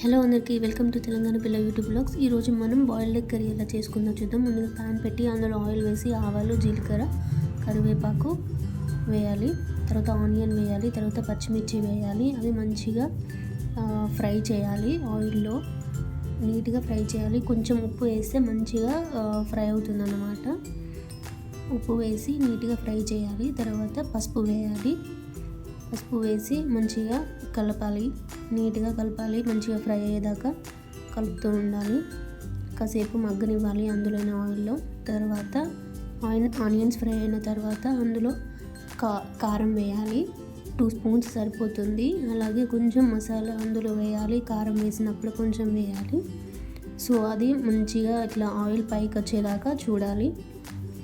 Hello అందరికీ welcome to Telangana పిల్ల YouTube blogs. ఈరోజు మనం బాయిల్డ్ ఎగ్ కర్రీ ఎలా చేసుకుందో చూద్దాం. ముందుగా ప్యాన్ పెట్టి అందులో ఆయిల్ వేసి ఆవాలు జీలకర్ర కరివేపాకు వేయాలి. తర్వాత ఆనియన్ వేయాలి తర్వాత పచ్చిమిర్చి వేయాలి. అవి మంచిగా ఫ్రై చేయాలి. ఆయిల్లో నీట్గా ఫ్రై చేయాలి. కొంచెం ఉప్పు వేస్తే మంచిగా ఫ్రై అవుతుందన్నమాట. ఉప్పు వేసి నీట్గా ఫ్రై చేయాలి. తర్వాత పసుపు వేయాలి. పసుపు వేసి మంచిగా కలపాలి. నీట్గా కలపాలి. మంచిగా ఫ్రై అయ్యేదాకా కలుపుతూ ఉండాలి. కాసేపు మగ్గనివ్వాలి అందులోని ఆయిల్లో. తర్వాత ఆయిల్ ఆనియన్స్ ఫ్రై అయిన తర్వాత అందులో కా కారం వేయాలి. టూ స్పూన్స్ సరిపోతుంది. అలాగే కొంచెం మసాలా అందులో వేయాలి. కారం వేసినప్పుడు కొంచెం వేయాలి. సో అది మంచిగా ఇట్లా ఆయిల్ పైకి వచ్చేదాకా చూడాలి.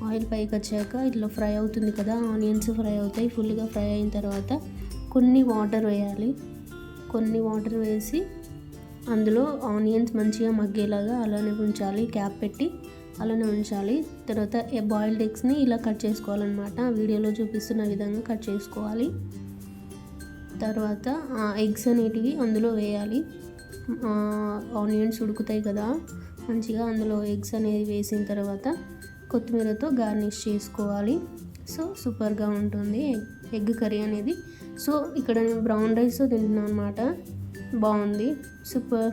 ఆయిల్ పైకి వచ్చాక ఇట్లా ఫ్రై అవుతుంది కదా ఆనియన్స్ ఫ్రై అవుతాయి ఫుల్గా ఫ్రై అయిన తర్వాత కొన్ని వాటర్ వేయాలి. కొన్ని వాటర్ వేసి అందులో ఆనియన్స్ మంచిగా మగ్గేలాగా అలానే ఉంచాలి క్యాప్ పెట్టి అలానే ఉంచాలి. తర్వాత బాయిల్డ్ ఎగ్స్ని ఇలా కట్ చేసుకోవాలన్నమాట. వీడియోలో చూపిస్తున్న విధంగా కట్ చేసుకోవాలి. తర్వాత ఎగ్స్ అనేటివి అందులో వేయాలి. ఆనియన్స్ ఉడుకుతాయి కదా మంచిగా అందులో ఎగ్స్ అనేది వేసిన తర్వాత కొత్తిమీరతో గార్నిష్ చేసుకోవాలి. సో సూపర్గా ఉంటుంది. ఎగ్ కర్రీ అనేది. సో ఇక్కడ నేను బ్రౌన్ రైస్ తింటున్నాను అనమాట బాగుంది. సూపర్.